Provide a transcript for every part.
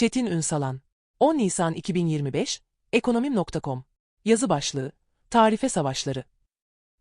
Çetin Ünsalan 10 Nisan 2025 Ekonomim.com Yazı başlığı Tarife Savaşları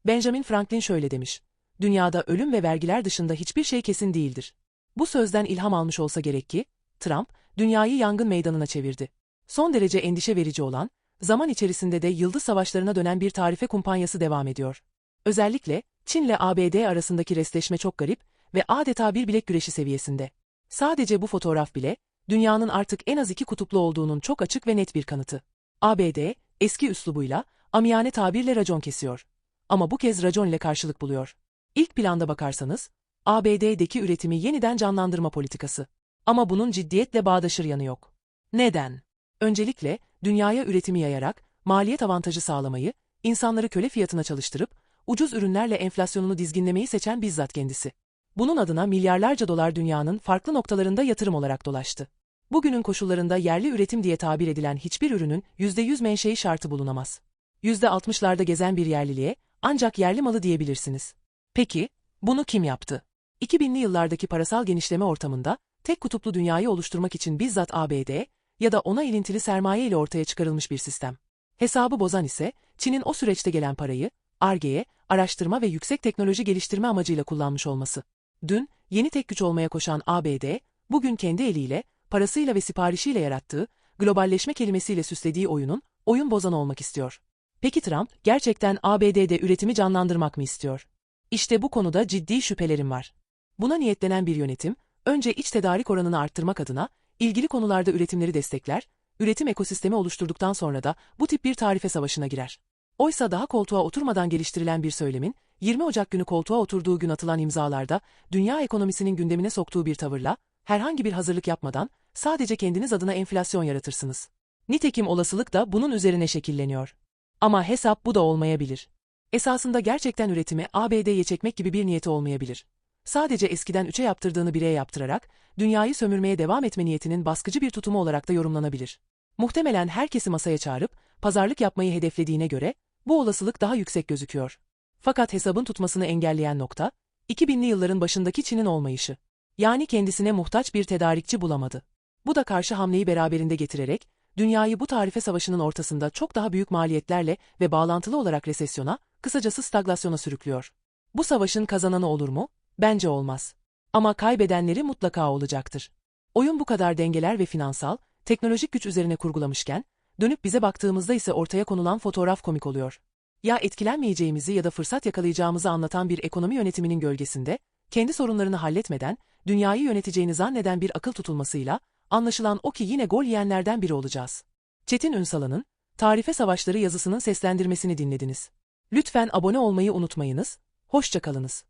Benjamin Franklin şöyle demiş. Dünyada ölüm ve vergiler dışında hiçbir şey kesin değildir. Bu sözden ilham almış olsa gerek ki, Trump, dünyayı yangın meydanına çevirdi. Son derece endişe verici olan, zaman içerisinde de yıldız savaşlarına dönen bir tarife kumpanyası devam ediyor. Özellikle, Çin'le ABD arasındaki restleşme çok garip ve adeta bir bilek güreşi seviyesinde. Sadece bu fotoğraf bile, dünyanın artık en az iki kutuplu olduğunun çok açık ve net bir kanıtı. ABD, eski üslubuyla, amiyane tabirle racon kesiyor. Ama bu kez racon ile karşılık buluyor. İlk planda bakarsanız, ABD'deki üretimi yeniden canlandırma politikası. Ama bunun ciddiyetle bağdaşır yanı yok. Neden? Öncelikle, dünyaya üretimi yayarak, maliyet avantajı sağlamayı, insanları köle fiyatına çalıştırıp, ucuz ürünlerle enflasyonunu dizginlemeyi seçen bizzat kendisi. Bunun adına milyarlarca dolar dünyanın farklı noktalarında yatırım olarak dolaştı. Bugünün koşullarında yerli üretim diye tabir edilen hiçbir ürünün %100 menşei şartı bulunamaz. %60'larda gezen bir yerliliğe ancak yerli malı diyebilirsiniz. Peki, bunu kim yaptı? 2000'li yıllardaki parasal genişleme ortamında, tek kutuplu dünyayı oluşturmak için bizzat ABD ya da ona ilintili sermaye ile ortaya çıkarılmış bir sistem. Hesabı bozan ise, Çin'in o süreçte gelen parayı, ARGE'ye, araştırma ve yüksek teknoloji geliştirme amacıyla kullanmış olması. Dün, yeni tek güç olmaya koşan ABD, bugün kendi eliyle, parasıyla ve siparişiyle yarattığı, globalleşme kelimesiyle süslediği oyunun, oyun bozan olmak istiyor. Peki Trump, gerçekten ABD'de üretimi canlandırmak mı istiyor? İşte bu konuda ciddi şüphelerim var. Buna niyetlenen bir yönetim, önce iç tedarik oranını arttırmak adına, ilgili konularda üretimleri destekler, üretim ekosistemi oluşturduktan sonra da bu tip bir tarife savaşına girer. Oysa daha koltuğa oturmadan geliştirilen bir söylemin, 20 Ocak günü koltuğa oturduğu gün atılan imzalarda, dünya ekonomisinin gündemine soktuğu bir tavırla, herhangi bir hazırlık yapmadan, sadece kendiniz adına enflasyon yaratırsınız. Nitekim olasılık da bunun üzerine şekilleniyor. Ama hesap bu da olmayabilir. Esasında gerçekten üretimi ABD'ye çekmek gibi bir niyeti olmayabilir. Sadece eskiden üçe yaptırdığını bireye yaptırarak, dünyayı sömürmeye devam etme niyetinin baskıcı bir tutumu olarak da yorumlanabilir. Muhtemelen herkesi masaya çağırıp, pazarlık yapmayı hedeflediğine göre, bu olasılık daha yüksek gözüküyor. Fakat hesabın tutmasını engelleyen nokta, 2000'li yılların başındaki Çin'in olmayışı. Yani kendisine muhtaç bir tedarikçi bulamadı. Bu da karşı hamleyi beraberinde getirerek, dünyayı bu tarife savaşının ortasında çok daha büyük maliyetlerle ve bağlantılı olarak resesyona, kısacası staglasyona sürüklüyor. Bu savaşın kazananı olur mu? Bence olmaz. Ama kaybedenleri mutlaka olacaktır. Oyun bu kadar dengeler ve finansal, teknolojik güç üzerine kurgulamışken, dönüp bize baktığımızda ise ortaya konulan fotoğraf komik oluyor. Ya etkilenmeyeceğimizi ya da fırsat yakalayacağımızı anlatan bir ekonomi yönetiminin gölgesinde, kendi sorunlarını halletmeden, dünyayı yöneteceğini zanneden bir akıl tutulmasıyla, anlaşılan o ki yine gol yiyenlerden biri olacağız. Çetin Ünsalan'ın, Tarife Savaşları yazısının seslendirmesini dinlediniz. Lütfen abone olmayı unutmayınız, hoşçakalınız.